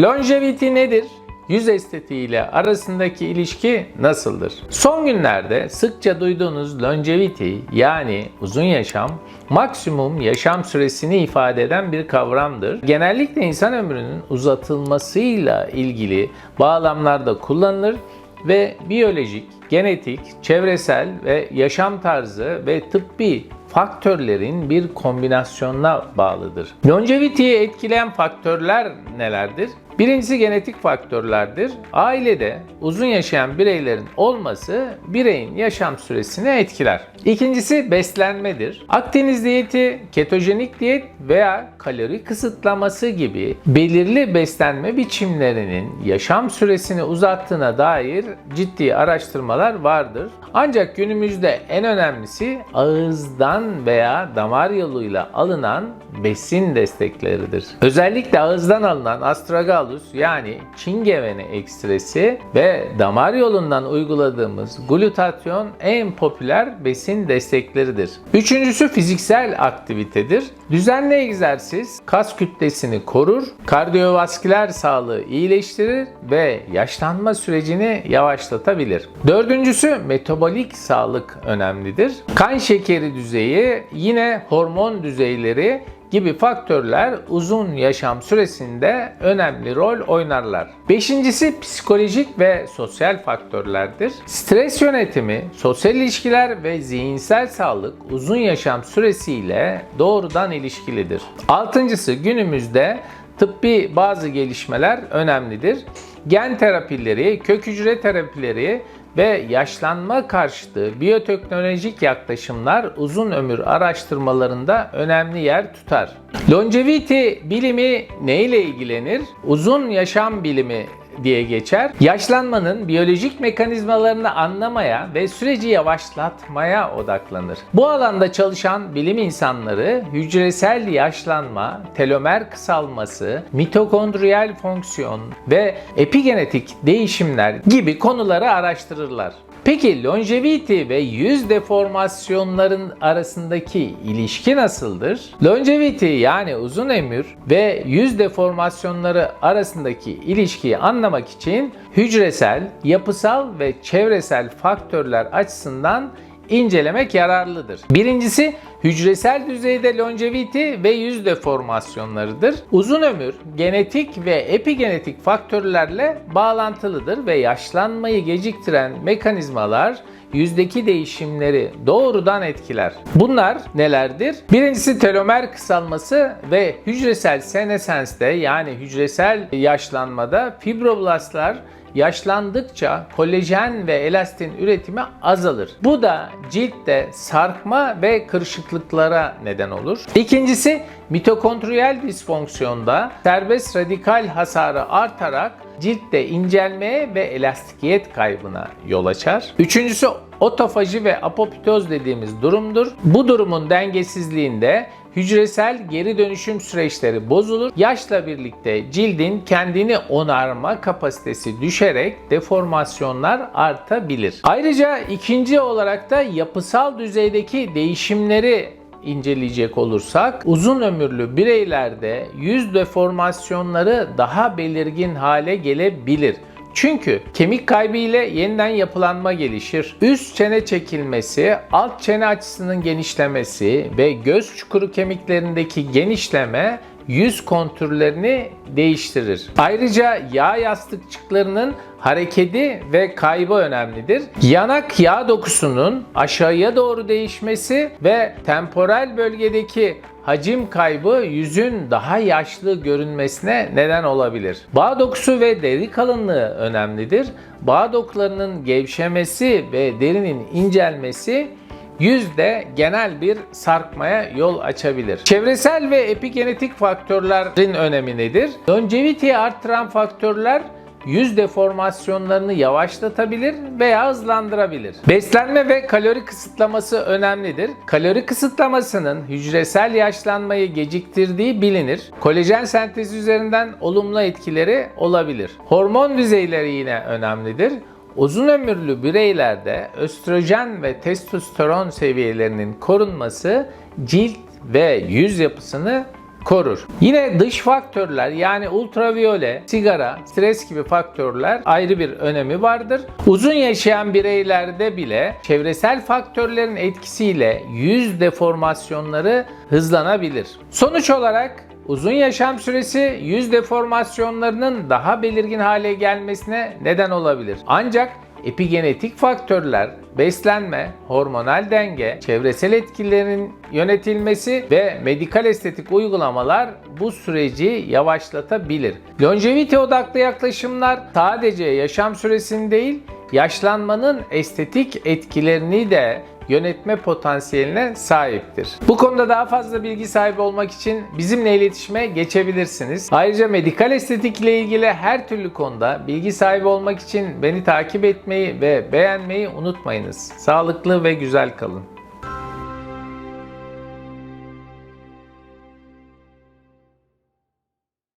Longevity nedir? Yüz estetiği ile arasındaki ilişki nasıldır? Son günlerde sıkça duyduğunuz longevity yani uzun yaşam maksimum yaşam süresini ifade eden bir kavramdır. Genellikle insan ömrünün uzatılmasıyla ilgili bağlamlarda kullanılır ve biyolojik, genetik, çevresel ve yaşam tarzı ve tıbbi faktörlerin bir kombinasyonuna bağlıdır. Longevity'yi etkileyen faktörler nelerdir? Birincisi genetik faktörlerdir. Ailede uzun yaşayan bireylerin olması bireyin yaşam süresini etkiler. İkincisi beslenmedir. Akdeniz diyeti, ketojenik diyet veya kalori kısıtlaması gibi belirli beslenme biçimlerinin yaşam süresini uzattığına dair ciddi araştırmalar vardır. Ancak günümüzde en önemlisi ağızdan veya damar yoluyla alınan besin destekleridir. Özellikle ağızdan alınan astragalus yani çingevene ekstresi ve damar yolundan uyguladığımız glutatyon en popüler besin destekleridir. Üçüncüsü fiziksel aktivitedir. Düzenli egzersiz kas kütlesini korur, kardiyovasküler sağlığı iyileştirir ve yaşlanma sürecini yavaşlatabilir. Dördüncüsü metabolik sağlık önemlidir. Kan şekeri düzeyi yine hormon düzeyleri gibi faktörler uzun yaşam süresinde önemli rol oynarlar. Beşincisi psikolojik ve sosyal faktörlerdir. Stres yönetimi, sosyal ilişkiler ve zihinsel sağlık uzun yaşam süresiyle doğrudan ilişkilidir. Altıncısı günümüzde tıbbi bazı gelişmeler önemlidir. Gen terapileri, kök hücre terapileri ve yaşlanma karşıtı biyoteknolojik yaklaşımlar uzun ömür araştırmalarında önemli yer tutar. Longevity bilimi ne ile ilgilenir? Uzun yaşam bilimi diye geçer. Yaşlanmanın biyolojik mekanizmalarını anlamaya ve süreci yavaşlatmaya odaklanır. Bu alanda çalışan bilim insanları hücresel yaşlanma, telomer kısalması, mitokondriyal fonksiyon ve epigenetik değişimler gibi konuları araştırırlar. Peki longevity ve yüz deformasyonların arasındaki ilişki nasıldır? Longevity yani uzun ömür ve yüz deformasyonları arasındaki ilişkiyi anlamak için hücresel, yapısal ve çevresel faktörler açısından incelemek yararlıdır. Birincisi hücresel düzeyde longevity ve yüz deformasyonlarıdır. Uzun ömür genetik ve epigenetik faktörlerle bağlantılıdır ve yaşlanmayı geciktiren mekanizmalar yüzdeki değişimleri doğrudan etkiler. Bunlar nelerdir? Birincisi telomer kısalması ve hücresel senesenste yani hücresel yaşlanmada fibroblastlar yaşlandıkça kolajen ve elastin üretimi azalır. Bu da ciltte sarkma ve kırışıklıklara neden olur. İkincisi mitokondriyal disfonksiyonda serbest radikal hasarı artarak ciltte incelmeye ve elastikiyet kaybına yol açar. Üçüncüsü otofaji ve apoptoz dediğimiz durumdur. Bu durumun dengesizliğinde hücresel geri dönüşüm süreçleri bozulur. Yaşla birlikte cildin kendini onarma kapasitesi düşerek deformasyonlar artabilir. Ayrıca ikinci olarak da yapısal düzeydeki değişimleri inceleyecek olursak uzun ömürlü bireylerde yüz deformasyonları daha belirgin hale gelebilir. Çünkü kemik kaybı ile yeniden yapılanma gelişir. Üst çene çekilmesi, alt çene açısının genişlemesi ve göz çukuru kemiklerindeki genişleme yüz kontürlerini değiştirir. Ayrıca yağ yastıkçıklarının hareketi ve kaybı önemlidir. Yanak yağ dokusunun aşağıya doğru değişmesi ve temporal bölgedeki hacim kaybı yüzün daha yaşlı görünmesine neden olabilir. Bağ dokusu ve deri kalınlığı önemlidir. Bağ dokularının gevşemesi ve derinin incelmesi yüzde genel bir sarkmaya yol açabilir. Çevresel ve epigenetik faktörlerin önemi nedir? Longevity'yi arttıran faktörler yüz deformasyonlarını yavaşlatabilir veya hızlandırabilir. Beslenme ve kalori kısıtlaması önemlidir. Kalori kısıtlamasının hücresel yaşlanmayı geciktirdiği bilinir. Kolajen sentezi üzerinden olumlu etkileri olabilir. Hormon düzeyleri yine önemlidir. Uzun ömürlü bireylerde östrojen ve testosteron seviyelerinin korunması cilt ve yüz yapısını korur. Yine dış faktörler yani ultraviyole, sigara, stres gibi faktörler ayrı bir önemi vardır. Uzun yaşayan bireylerde bile çevresel faktörlerin etkisiyle yüz deformasyonları hızlanabilir. Sonuç olarak Uzun yaşam süresi yüz deformasyonlarının daha belirgin hale gelmesine neden olabilir. Ancak epigenetik faktörler, beslenme, hormonal denge, çevresel etkilerin yönetilmesi ve medikal estetik uygulamalar bu süreci yavaşlatabilir. Longevity odaklı yaklaşımlar sadece yaşam süresini değil, yaşlanmanın estetik etkilerini de yönetme potansiyeline sahiptir. Bu konuda daha fazla bilgi sahibi olmak için bizimle iletişime geçebilirsiniz. Ayrıca medikal estetik ile ilgili her türlü konuda bilgi sahibi olmak için beni takip etmeyi ve beğenmeyi unutmayınız. Sağlıklı ve güzel kalın.